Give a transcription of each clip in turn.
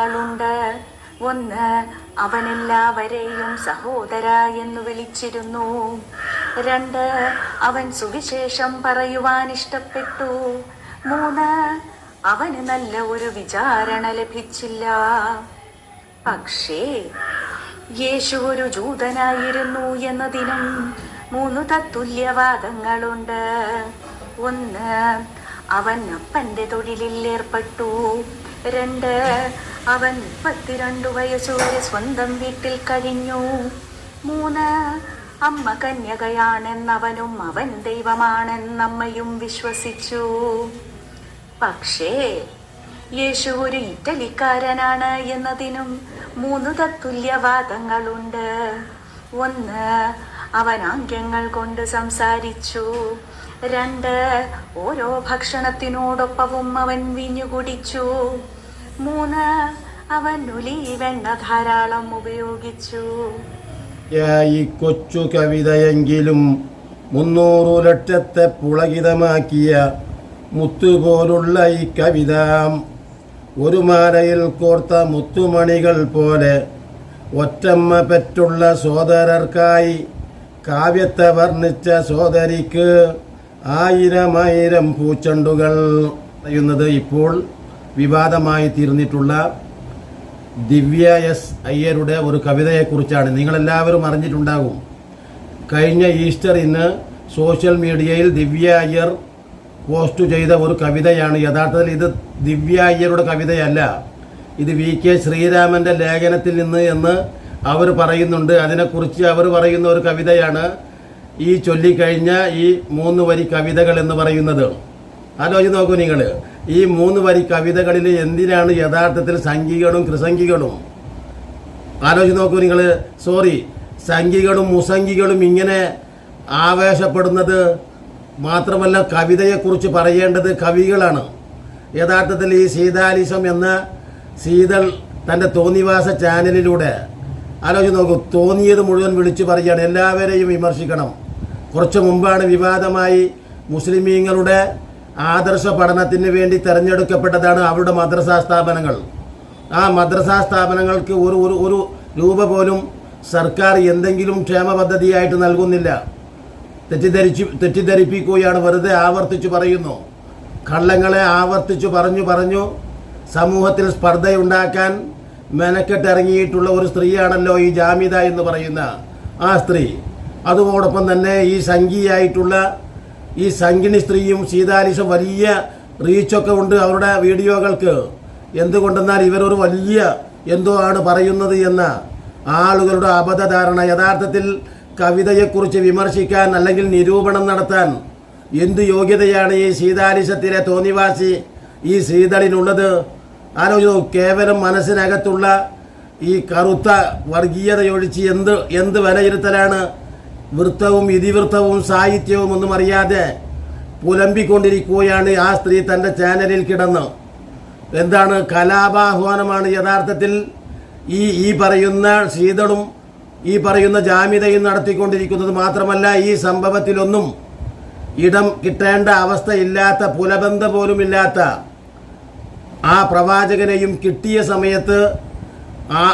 വാദങ്ങളുണ്ട് ഒന്ന് അവനെല്ലാവരെയും സഹോദര എന്ന് വിളിച്ചിരുന്നു. രണ്ട് അവൻ സുവിശേഷം പറയുവാൻ ഇഷ്ടപ്പെട്ടു. മൂന്ന് അവന് നല്ല ഒരു വിചാരണ ലഭിച്ചില്ല. പക്ഷേ യേശു ഒരു ജൂതനായിരുന്നു എന്നതിനും മൂന്ന് തത്തുല്യവാദങ്ങളുണ്ട്. ഒന്ന് അവൻ അപ്പന്റെ തൊഴിലിൽ ഏർപ്പെട്ടു. രണ്ട് അവൻ മുപ്പത്തിരണ്ടു വയസ്സുവരെ സ്വന്തം വീട്ടിൽ കഴിഞ്ഞു. മൂന്ന് അമ്മ കന്യകയാണെന്നവനും അവൻ ദൈവമാണെന്നമ്മയും വിശ്വസിച്ചു. പക്ഷേ യേശു ഒരു ഇറ്റലിക്കാരനാണ് എന്നതിനും മൂന്ന് തത്തുല്യവാദങ്ങളുണ്ട്. ഒന്ന് അവൻ ആംഗ്യങ്ങൾ കൊണ്ട് സംസാരിച്ചു. രണ്ട് ഓരോ ഭക്ഷണത്തിനോടൊപ്പവും അവൻ വീഞ്ഞു കുടിച്ചു മൂന്ന്. അവൻ ഒലീവെണ്ണ ധാരാളം ഉപയോഗിച്ചു. ഈ കൊച്ചു കവിതയെങ്കിലും മുന്നൂറു ലക്ഷത്തെ പുളകിതമാക്കിയ മുത്തുപോലുള്ള ഈ കവിത. ഒരു മാലയിൽ കോർത്ത മുത്തുമണികൾ പോലെ ഒറ്റമ്മ പെറ്റുള്ള സോദരർക്കായി കാവ്യത്തെ വർണിച്ച സോദരിക്ക് ആയിരമായിരം പൂച്ചണ്ടുകൾ. പറയുന്നത് ഇപ്പോൾ വിവാദമായി തീർന്നിട്ടുള്ള ദിവ്യ എസ് അയ്യരുടെ ഒരു കവിതയെക്കുറിച്ചാണ്. നിങ്ങളെല്ലാവരും അറിഞ്ഞിട്ടുണ്ടാകും. കഴിഞ്ഞ ഈസ്റ്റർ ഇന്ന് സോഷ്യൽ മീഡിയയിൽ ദിവ്യ അയ്യർ പോസ്റ്റ് ചെയ്ത ഒരു കവിതയാണ്. യഥാർത്ഥത്തിൽ ഇത് ദിവ്യ അയ്യരുടെ കവിതയല്ല. ഇത് വി കെ ശ്രീരാമന്റെ ലേഖനത്തിൽ നിന്ന് എന്ന് അവർ പറയുന്നുണ്ട്. അതിനെക്കുറിച്ച് അവർ പറയുന്ന ഒരു കവിതയാണ് ഈ ചൊല്ലിക്കഴിഞ്ഞ ഈ മൂന്ന് വരി കവിതകൾ എന്ന് പറയുന്നത്. ആലോചിച്ച് നോക്കൂ നിങ്ങൾ. ഈ മൂന്ന് വരി കവിതകളിൽ എന്തിനാണ് യഥാർത്ഥത്തിൽ സംഘികളും കൃസംഘികളും ആലോചിച്ച് നോക്കൂ നിങ്ങൾ സോറി സംഘികളും മുസംഖികളും ഇങ്ങനെ ആവേശപ്പെടുന്നത് മാത്രമല്ല കവിതയെക്കുറിച്ച് പറയേണ്ടത് കവികളാണ്. യഥാർത്ഥത്തിൽ ഈ സീതാലിസം എന്ന സീതൾ തന്റെ തോന്നിവാസ ചാനലിലൂടെ ആലോചിച്ച് നോക്കൂ തോന്നിയത് മുഴുവൻ വിളിച്ചു പറയുകയാണ്. എല്ലാവരെയും വിമർശിക്കണം. കുറച്ച് മുമ്പാണ് വിവാദമായി മുസ്ലിമീങ്ങളുടെ ആദർശ പഠനത്തിന് വേണ്ടി തിരഞ്ഞെടുക്കപ്പെട്ടതാണ് അവരുടെ മദ്രസാ സ്ഥാപനങ്ങൾ. ആ മദ്രസാ സ്ഥാപനങ്ങൾക്ക് ഒരു ഒരു ഒരു രൂപ പോലും സർക്കാർ എന്തെങ്കിലും ക്ഷേമ പദ്ധതിയായിട്ട് നൽകുന്നില്ല. തെറ്റിദ്ധരിച്ച് തെറ്റിദ്ധരിപ്പിക്കുകയാണ് വെറുതെ ആവർത്തിച്ച് പറയുന്നു. കള്ളങ്ങളെ ആവർത്തിച്ചു പറഞ്ഞു പറഞ്ഞു സമൂഹത്തിൽ സ്പർദ്ധയുണ്ടാക്കാൻ മെനക്കെട്ടിറങ്ങിയിട്ടുള്ള ഒരു സ്ത്രീയാണല്ലോ ഈ ജാമിത എന്ന് പറയുന്ന ആ സ്ത്രീ. അതോടൊപ്പം തന്നെ ഈ സംഘിയായിട്ടുള്ള ഈ സംഗിണി സ്ത്രീയും സീതാലിസും വലിയ റീച്ചൊക്കെ ഉണ്ട് അവരുടെ വീഡിയോകൾക്ക്. എന്തുകൊണ്ടെന്നാൽ ഇവരൊരു വലിയ എന്തോ ആണ് പറയുന്നത് എന്ന ആളുകളുടെ അബദ്ധധാരണ. യഥാർത്ഥത്തിൽ കവിതയെക്കുറിച്ച് വിമർശിക്കാൻ അല്ലെങ്കിൽ നിരൂപണം നടത്താൻ എന്ത് യോഗ്യതയാണ് ഈ സീതാലിസത്തിലെ തോന്നിവാസി ഈ സീതളിനുള്ളത് ആലോചിച്ചു കേവലം മനസ്സിനകത്തുള്ള ഈ കറുത്ത വർഗീയതയൊഴിച്ച് എന്ത് എന്ത് വിലയിരുത്തലാണ് വൃത്തവും ഇതിവൃത്തവും സാഹിത്യവും ഒന്നും അറിയാതെ പുലമ്പിക്കൊണ്ടിരിക്കുകയാണ് ആ സ്ത്രീ തന്റെ ചാനലിൽ കിടന്ന്. എന്താണ് കലാപാഹ്വാനമാണ് യഥാർത്ഥത്തിൽ ഈ ഈ പറയുന്ന ശീതളും ഈ പറയുന്ന ജാമ്യതയും നടത്തിക്കൊണ്ടിരിക്കുന്നത് മാത്രമല്ല ഈ സംഭവത്തിലൊന്നും ഇടം കിട്ടേണ്ട അവസ്ഥയില്ലാത്ത പുലബന്ധ പോലുമില്ലാത്ത ആ പ്രവാചകനെയും കിട്ടിയ സമയത്ത് ആ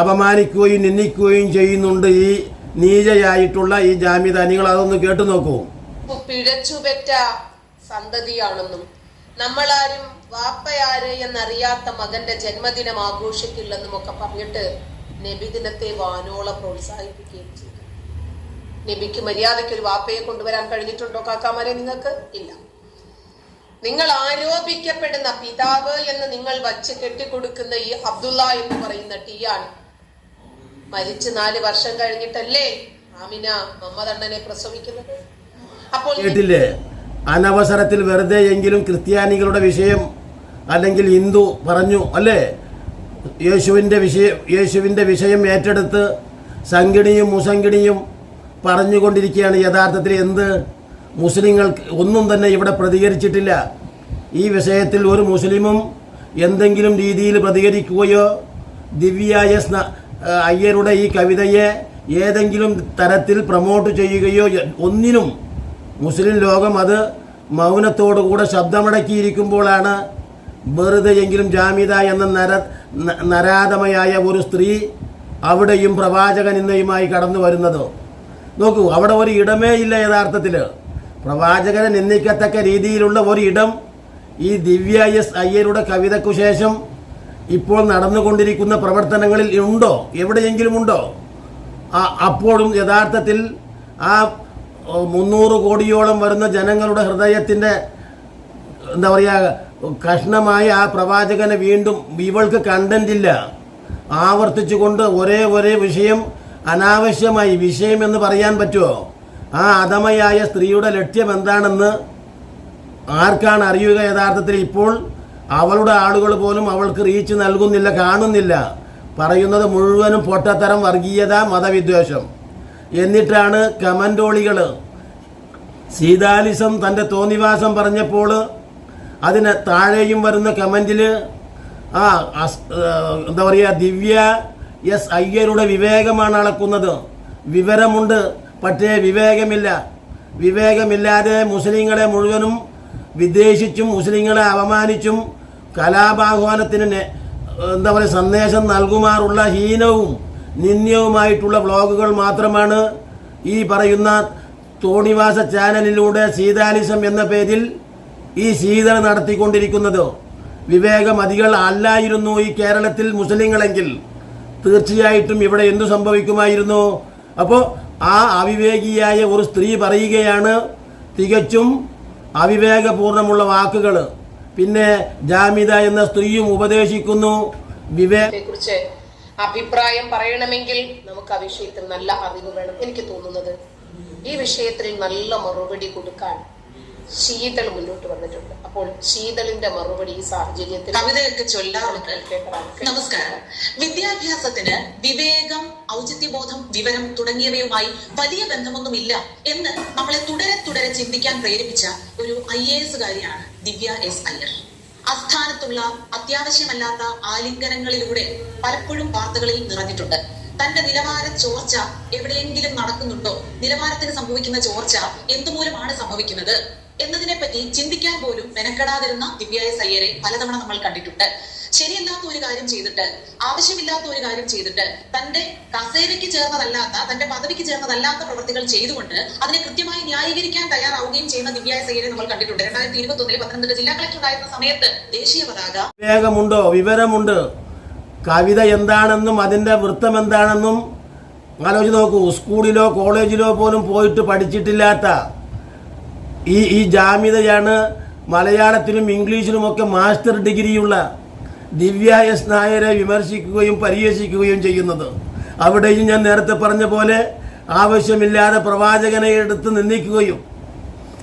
അപമാനിക്കുകയും നിന്ദിക്കുകയും ചെയ്യുന്നുണ്ട് ഈ നീചയായിട്ടുള്ള ഈ ജാമ്യത നിങ്ങൾ അതൊന്ന് കേട്ടു നോക്കൂ. പിഴച്ചുപെറ്റ സന്തതിയാണെന്നും നമ്മളാരും വാപ്പയാര് എന്നറിയാത്ത മകന്റെ ജന്മദിനം ആഘോഷിക്കില്ലെന്നും ഒക്കെ പറഞ്ഞിട്ട് നബിദിനത്തെ വാനോളം പ്രോത്സാഹിപ്പിക്കുകയും ചെയ്തു. നബിക്ക് മര്യാദയ്ക്ക് ഒരു വാപ്പയെ കൊണ്ടുവരാൻ കഴിഞ്ഞിട്ടുണ്ടോ കാക്കാമാരെ നിങ്ങൾക്ക്? ഇല്ല. നിങ്ങൾ ആരോപിക്കപ്പെടുന്ന പിതാവ് എന്ന് നിങ്ങൾ വച്ച് കെട്ടിക്കൊടുക്കുന്ന ഈ അബ്ദുള്ള എന്ന് പറയുന്ന ടിയാണ് മരിച്ച് നാല് വർഷം കഴിഞ്ഞിട്ടല്ലേ ആമിന മമ്മദണ്ണനെ പ്രസവിക്കുന്നത്? അപ്പോൾ കേട്ടില്ലേ? അനവസരത്തിൽ വെറുതെ എങ്കിലും ക്രിസ്ത്യാനികളുടെ വിഷയം അല്ലെങ്കിൽ ഹിന്ദു പറഞ്ഞു അല്ലേ? യേശുവിന്റെ വിഷയം യേശുവിന്റെ വിഷയം ഏറ്റെടുത്ത് സംഘിണിയും മുസംഗിണിയും പറഞ്ഞുകൊണ്ടിരിക്കുകയാണ്. യഥാർത്ഥത്തിൽ എന്ത്? മുസ്ലിങ്ങൾക്ക് ഒന്നും തന്നെ ഇവിടെ പ്രതികരിച്ചിട്ടില്ല. ഈ വിഷയത്തിൽ ഒരു മുസ്ലിമും എന്തെങ്കിലും രീതിയിൽ പ്രതികരിക്കുകയോ ദിവ്യായ അയ്യരുടെ ഈ കവിതയെ ഏതെങ്കിലും തരത്തിൽ പ്രമോട്ട് ചെയ്യുകയോ ഒന്നിനും മുസ്ലിം ലോകം അത് മൗനത്തോടുകൂടെ ശബ്ദമടക്കിയിരിക്കുമ്പോഴാണ് വെറുതെയെങ്കിലും ജാമിത എന്ന നര നരാതമയായ ഒരു സ്ത്രീ അവിടെയും പ്രവാചകൻ നിന്നയുമായി കടന്നു വരുന്നത്. നോക്കൂ അവിടെ ഒരു ഇടമേ ഇല്ല യഥാർത്ഥത്തിൽ പ്രവാചകനെ നിന്ദിക്കത്തക്ക രീതിയിലുള്ള ഒരു ഇടം ഈ ദിവ്യ എസ് അയ്യരുടെ കവിതയ്ക്കു ശേഷം ഇപ്പോൾ നടന്നുകൊണ്ടിരിക്കുന്ന പ്രവർത്തനങ്ങളിൽ ഉണ്ടോ? എവിടെയെങ്കിലും ഉണ്ടോ അപ്പോഴും യഥാർത്ഥത്തിൽ ആ മുന്നൂറ് കോടിയോളം വരുന്ന ജനങ്ങളുടെ ഹൃദയത്തിന്റെ എന്താ പറയുക കഷ്ണമായ ആ പ്രവാചകനെ വീണ്ടും ഇവൾക്ക് കണ്ടന്റില്ല ആവർത്തിച്ചുകൊണ്ട് ഒരേ ഒരേ വിഷയം അനാവശ്യമായി വിഷയം എന്ന് പറയാൻ പറ്റുമോ? ആ അധമയായ സ്ത്രീയുടെ ലക്ഷ്യം എന്താണെന്ന് ആർക്കാണ് അറിയുക യഥാർത്ഥത്തിൽ ഇപ്പോൾ? അവളുടെ ആളുകൾ പോലും അവൾക്ക് റീച്ച് നൽകുന്നില്ല കാണുന്നില്ല. പറയുന്നത് മുഴുവനും പൊട്ടത്തരം വർഗീയത മതവിദ്വേഷം. എന്നിട്ടാണ് കമന്റോളികൾ സീതാലിസം തന്റെ തോന്നിവാസം പറഞ്ഞപ്പോൾ അതിന് താഴെയും വരുന്ന കമന്റിൽ ആ എന്താ പറയുക ദിവ്യ എസ് അയ്യരുടെ വിവേകമാണ് അളക്കുന്നത്. വിവരമുണ്ട് പക്ഷേ വിവേകമില്ല. വിവേകമില്ലാതെ മുസ്ലിങ്ങളെ മുഴുവനും വിദ്വേഷിച്ചും മുസ്ലിങ്ങളെ അപമാനിച്ചും കലാപാഹ്വാനത്തിന് എന്താ പറയുക സന്ദേശം നൽകുമാറുള്ള ഹീനവും നിന്ദ്യവുമായിട്ടുള്ള വ്ളോഗുകൾ മാത്രമാണ് ഈ പറയുന്ന തോണിവാസ ചാനലിലൂടെ സീതാലിസം എന്ന പേരിൽ ഈ സീത നടത്തിക്കൊണ്ടിരിക്കുന്നത്. വിവേകമതികൾ അല്ലായിരുന്നു ഈ കേരളത്തിൽ മുസ്ലിങ്ങളെങ്കിൽ. തീർച്ചയായിട്ടും ഇവിടെ എന്തു സംഭവിക്കുമായിരുന്നു? അപ്പോൾ ആ അവിവേകിയായ ഒരു സ്ത്രീ പറയുകയാണ് തികച്ചും അവിവേകപൂർണമുള്ള വാക്കുകൾ പിന്നെ ജാമിത എന്ന സ്ത്രീയും ഉപദേശിക്കുന്നു. വിവേകത്തെക്കുറിച്ച് അഭിപ്രായം പറയണമെങ്കിൽ നമുക്ക് ആ വിഷയത്തിൽ നല്ല അറിവ് വേണം എനിക്ക് തോന്നുന്നത്. ഈ വിഷയത്തിൽ നല്ല മറുപടി കൊടുക്കാൻ ശീതൾ മുന്നോട്ട് വന്നിട്ടുണ്ട്. അപ്പോൾ ശീതളിന്റെ മറുപടി ഈ സാഹചര്യത്തിൽ കവിതയൊക്കെ ചൊല്ലാറുണ്ട്. നമസ്കാരം. വിദ്യാഭ്യാസത്തിന് വിവേകം ഔചിത്യബോധം വിവരം തുടങ്ങിയവയുമായി വലിയ ബന്ധമൊന്നുമില്ല എന്ന് നമ്മളെ തുടരെ തുടരെ ചിന്തിക്കാൻ പ്രേരിപ്പിച്ച ഒരു ഐ എ എസുകാരിയാണ് ദിവ്യ എസ് അയ്യർ. അസ്ഥാനത്തുള്ള അത്യാവശ്യമല്ലാത്ത ആലിംഗനങ്ങളിലൂടെ പലപ്പോഴും വാർത്തകളിൽ നിറഞ്ഞിട്ടുണ്ട്. തന്റെ നിലവാര ചോർച്ച എവിടെയെങ്കിലും നടക്കുന്നുണ്ടോ? നിലവാരത്തിന് സംഭവിക്കുന്ന ചോർച്ച എന്തുമൂലമാണ് സംഭവിക്കുന്നത്? എന്നതിനെ പറ്റി ചിന്തിക്കാൻ പോലും മെനക്കെടാതിരുന്ന ദിവ്യായ സയ്യരെ പലതവണ നമ്മൾ കണ്ടിട്ടുണ്ട്. ശരിയല്ലാത്ത ഒരു കാര്യം ചെയ്തിട്ട് ആവശ്യമില്ലാത്ത ഒരു കാര്യം ചെയ്തിട്ട് തന്റെ കസേരയ്ക്ക് ചേർന്നതല്ലാത്ത തന്റെ പദവിക്ക് ചേർന്നതല്ലാത്ത പ്രവൃത്തികൾ ചെയ്തുകൊണ്ട് അതിനെ കൃത്യമായി ന്യായീകരിക്കാൻ തയ്യാറാവുകയും ചെയ്യുന്ന ദിവ്യായ സയ്യരെ നമ്മൾ കണ്ടിട്ടുണ്ട്. രണ്ടായിരത്തി ഇരുപത്തി ഒന്നിൽ പത്തനംതിട്ട ജില്ലാ കളക്ടർ ഉണ്ടായിരുന്ന സമയത്ത് ദേശീയ പതാക. വിവേകമുണ്ടോ? വിവരമുണ്ട്. കവിത എന്താണെന്നും അതിന്റെ വൃത്തം എന്താണെന്നും ആലോചിച്ച് നോക്കൂ. സ്കൂളിലോ കോളേജിലോ പോലും പോയിട്ട് പഠിച്ചിട്ടില്ലാത്ത ഈ ഈ ജാമ്യതയാണ് മലയാളത്തിലും ഇംഗ്ലീഷിലുമൊക്കെ മാസ്റ്റർ ഡിഗ്രിയുള്ള ദിവ്യ എസ് നായരെ വിമർശിക്കുകയും പരിഹസിക്കുകയും ചെയ്യുന്നത്. അവിടെയും ഞാൻ നേരത്തെ പറഞ്ഞ പോലെ ആവശ്യമില്ലാതെ പ്രവാചകനെ എടുത്ത് നിന്ദിക്കുകയും.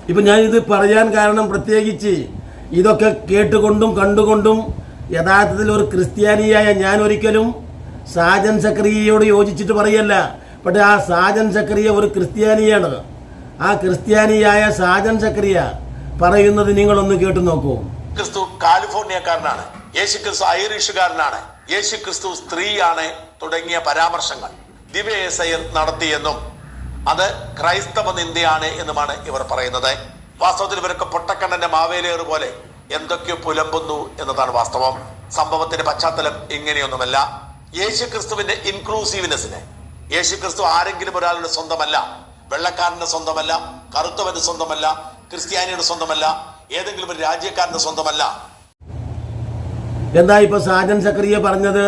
ഇപ്പം ഞാനിത് പറയാൻ കാരണം പ്രത്യേകിച്ച് ഇതൊക്കെ കേട്ടുകൊണ്ടും കണ്ടുകൊണ്ടും യഥാർത്ഥത്തിൽ ഒരു ക്രിസ്ത്യാനിയായ ഞാൻ ഒരിക്കലും സാജൻ സക്രിയയോട് യോജിച്ചിട്ട് പറയല്ല. പക്ഷേ ആ സാജൻ സക്രിയ ഒരു ക്രിസ്ത്യാനിയാണ്. ആ ക്രിസ്ത്യാനിയായ സാജൻ ചക്രിയ പറയുന്നത് നിങ്ങളൊന്ന് കേട്ടു നോക്കൂ. ക്രിസ്തു കാലിഫോർണിയക്കാരനാണ്. യേശു ക്രിസ്തു ഐറിഷുകാരനാണ്. യേശു ക്രിസ്തു സ്ത്രീയാണ് തുടങ്ങിയ പരാമർശങ്ങൾ ദിവ്യ നടത്തിയെന്നും അത് ക്രൈസ്തവ നിന്ദയാണ് എന്നുമാണ് ഇവർ പറയുന്നത്. വാസ്തവത്തിൽ ഇവരൊക്കെ പൊട്ടക്കണ്ണന്റെ മാവേലിയർ പോലെ എന്തൊക്കെയോ പുലമ്പുന്നു എന്നതാണ് വാസ്തവം. സംഭവത്തിന്റെ പശ്ചാത്തലം ഇങ്ങനെയൊന്നുമല്ല. യേശു ക്രിസ്തുവിന്റെ ഇൻക്ലൂസീവ്നെസ്സിനെ യേശു ക്രിസ്തു ആരെങ്കിലും ഒരാളുടെ സ്വന്തമല്ല. വെള്ളക്കാരന്റെ സ്വന്തമല്ല കറുത്തവന്റെ സ്വന്തമല്ല ക്രിസ്ത്യാനിയുടെ സ്വന്തമല്ല ഏതെങ്കിലും ഒരു രാജ്യക്കാരന്റെ സ്വന്തമല്ല. എന്താ ഇപ്പൊ സാജൻ സക്രിയ പറഞ്ഞത്?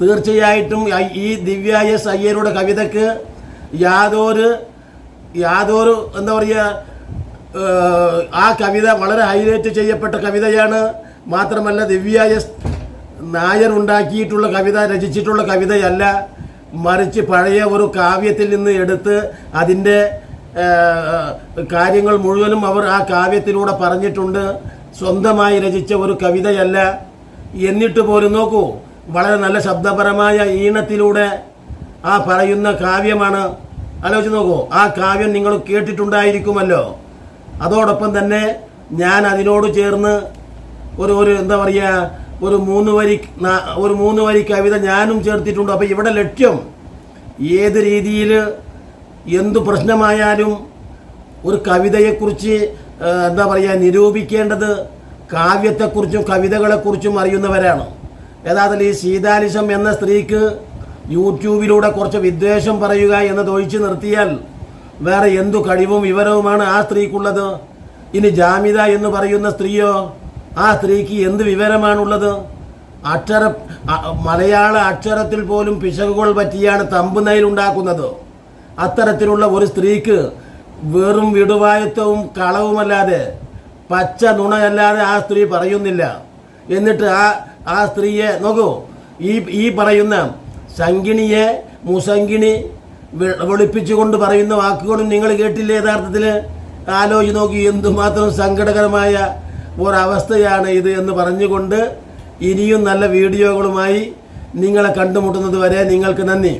തീർച്ചയായിട്ടും ഈ ദിവ്യ എസ് അയ്യരുടെ കവിതയ്ക്ക് യാതൊരു യാതൊരു എന്താ പറയുക ആ കവിത വളരെ ഹൈലൈറ്റ് ചെയ്യപ്പെട്ട കവിതയാണ്. മാത്രമല്ല ദിവ്യ എസ് നായർ ഉണ്ടാക്കിയിട്ടുള്ള കവിത രചിച്ചിട്ടുള്ള കവിതയല്ല. മറിച്ച് പഴയ ഒരു കാവ്യത്തിൽ നിന്ന് എടുത്ത് അതിന്റെ കാര്യങ്ങൾ മുഴുവനും അവർ ആ കാവ്യത്തിലൂടെ പറഞ്ഞിട്ടുണ്ട്. സ്വന്തമായി രചിച്ച ഒരു കവിതയല്ല. എന്നിട്ട് പോലും നോക്കൂ വളരെ നല്ല ശബ്ദപരമായ ഈണത്തിലൂടെ ആ പറയുന്ന കാവ്യമാണ്. ആലോചിച്ച് നോക്കൂ ആ കാവ്യം നിങ്ങൾ കേട്ടിട്ടുണ്ടായിരിക്കുമല്ലോ. അതോടൊപ്പം തന്നെ ഞാൻ അതിനോട് ചേർന്ന് ഒരു ഒരു എന്താ പറയുക ഒരു മൂന്ന് വരി ഒരു മൂന്ന് വരി കവിത ഞാനും ചേർത്തിട്ടുണ്ട്. അപ്പോൾ ഇവിടെ ലക്ഷ്യം ഏത് രീതിയിൽ എന്തു പ്രശ്നമായാലും ഒരു കവിതയെക്കുറിച്ച് എന്താ പറയുക നിരൂപിക്കേണ്ടത് കാവ്യത്തെക്കുറിച്ചും കവിതകളെക്കുറിച്ചും അറിയുന്നവരാണ്. യഥാർത്ഥത്തിൽ ഈ സീതാലിസം എന്ന സ്ത്രീക്ക് യൂട്യൂബിലൂടെ കുറച്ച് വിദ്വേഷം പറയുക എന്നത് ഒഴിച്ചു നിർത്തിയാൽ വേറെ എന്തു കഴിവും വിവരവുമാണ് ആ സ്ത്രീക്കുള്ളത്? ഇനി ജാമിത എന്ന് പറയുന്ന സ്ത്രീയോ ആ സ്ത്രീക്ക് എന്ത് വിവരമാണുള്ളത്? അക്ഷര മലയാള അക്ഷരത്തിൽ പോലും പിശകുകൾ പറ്റിയാണ് തമ്പുനയിൽ ഉണ്ടാക്കുന്നത്. അത്തരത്തിലുള്ള ഒരു സ്ത്രീക്ക് വെറും വിടുവായത്വവും കളവുമല്ലാതെ പച്ച നുണയല്ലാതെ ആ സ്ത്രീ പറയുന്നില്ല. എന്നിട്ട് ആ ആ സ്ത്രീയെ നോക്കൂ ഈ ഈ പറയുന്ന സംഗിണിയെ മുസംഗിണി വെളുപ്പിച്ചുകൊണ്ട് പറയുന്ന വാക്കുകളും നിങ്ങൾ കേട്ടില്ല യഥാർത്ഥത്തിൽ ആലോചിച്ച് നോക്കി എന്തുമാത്രം സങ്കടകരമായ ഒരവസ്ഥയാണ് ഇത് എന്ന് പറഞ്ഞുകൊണ്ട് ഇനിയും നല്ല വീഡിയോകളുമായി നിങ്ങളെ കണ്ടുമുട്ടുന്നത് വരെ നിങ്ങൾക്ക് നന്ദി.